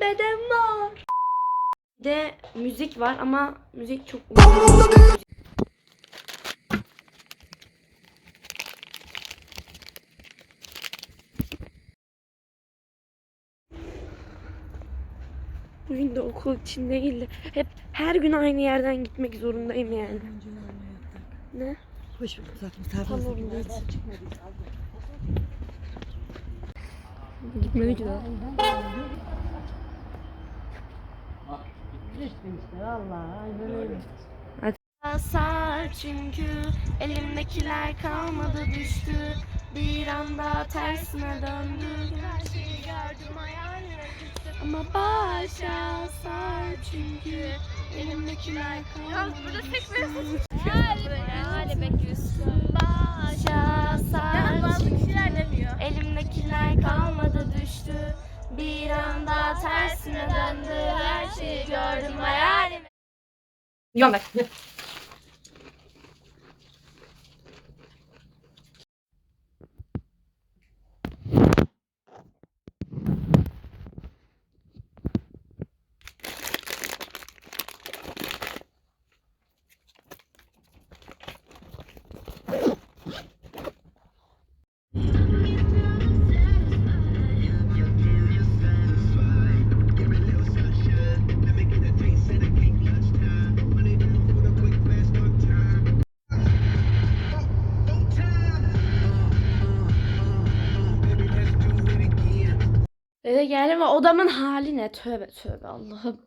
beden var. Bir de müzik var ama müzik çok Bugün de okul için değil de hep her gün aynı yerden gitmek zorundayım yani. Ne? Hoş bulduk zaten Tamam. Gitmedi ki daha. Sar çünkü elimdekiler kalmadı düştü. Bir anda tersine döndü. Ama başa sar çünkü elimdekiler kalmadı düştü. Hale bekliyorsun. Başa sar demiyor. Elimdekiler kalmadı düştü Bir anda tersine döndü Her şeyi gördüm hayalim. Yol geldim ve odamın hali ne? Tövbe tövbe Allah'ım.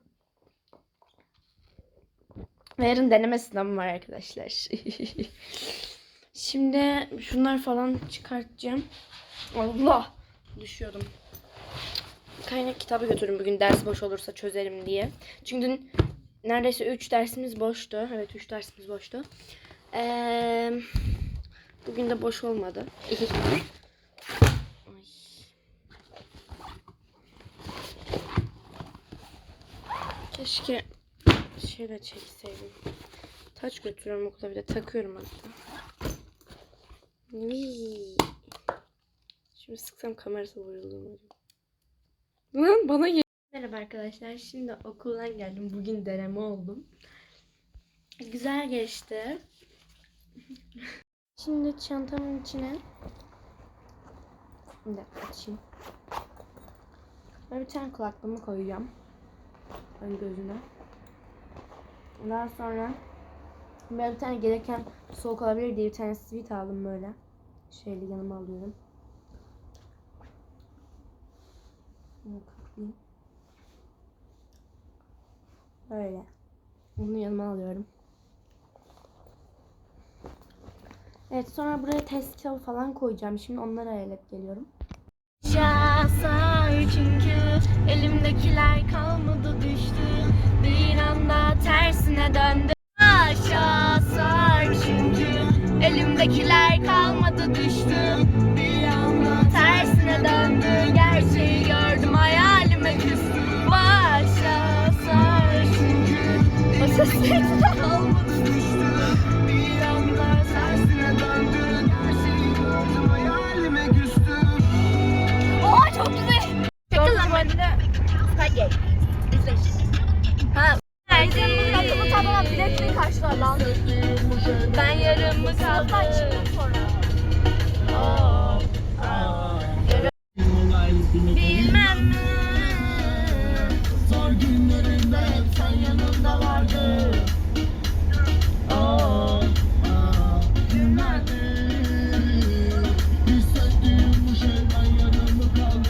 Yarın deneme sınavım var arkadaşlar. Şimdi şunları falan çıkartacağım. Allah! Düşüyordum. Kaynak kitabı götürün bugün ders boş olursa çözerim diye. Çünkü dün neredeyse 3 dersimiz boştu. Evet 3 dersimiz boştu. Ee, bugün de boş olmadı. Keşke şeyle çekseydim. Taç götürüyorum okula bir de takıyorum hatta. Vii. Şimdi sıksam kamerası vuruldu? Lan bana gel. Merhaba arkadaşlar. Şimdi okuldan geldim. Bugün deneme oldum. Güzel geçti. Şimdi çantamın içine bir açayım. Ben bir tane kulaklığımı koyacağım ön gözüne. Ondan sonra ben bir tane gereken soğuk olabilir diye bir tane sweet aldım böyle. Şeyli yanıma alıyorum. Bunu kapayım. Böyle. Bunu yanıma alıyorum. Evet sonra buraya test kitabı falan koyacağım. Şimdi onları ayarlayıp geliyorum. Şahsar çünkü elimdekiler kalmadı düştü. Bir anda tersine döndü. Aşağı sar çünkü elimdekiler kalmadı düştü. Bir anda tersine döndü. Gerçeği gördüm hayalime küstüm. Başa sar çünkü ses mi? Zor günlerinde hep sen yanımda vardın. Oh, hissettiğim bu şeyden yarım mı kaldı?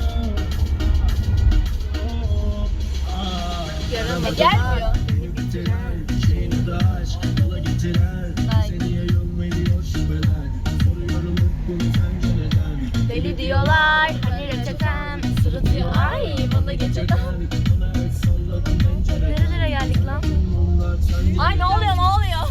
Gelmiyor. Deli diyorlar. Hani reçetem. Sırıtıyor. Ay bana geçeden. Nerelere geldik lan? Ay ne oluyor ne oluyor?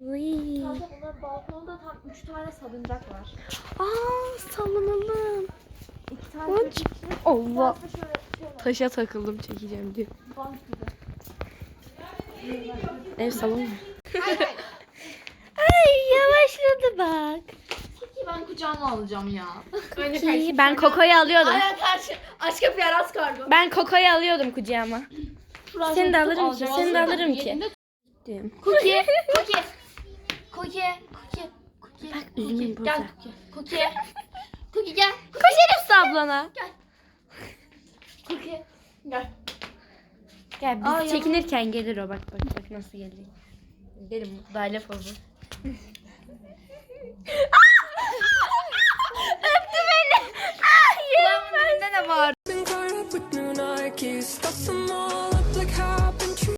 Uy. Bunların balkonda tam 3 tane salıncak var. Aa sallanalım. 2 tane. Allah. Taşa takıldım çekeceğim. Bank gibi. Ev salon mu? Ay yavaşladı bak. ben kucağıma alacağım ya. Ki ben Koko'yu alıyordum. Aynen karşı. Aşk kapıyı Aras kargo. Ben Koko'yu alıyordum kucağıma. Seni de alırım ki. Seni de alırım ki. Cookie. Cookie. Cookie. Cookie. Cookie. Bak, Cookie. burada. Gel Cookie. Cookie. Cookie gel. Koş Elif ablana. Cookie. Gel. Gel biz Aa, yalan. çekinirken gelir o bak bak bak nasıl gelecek. Derim daire pozu.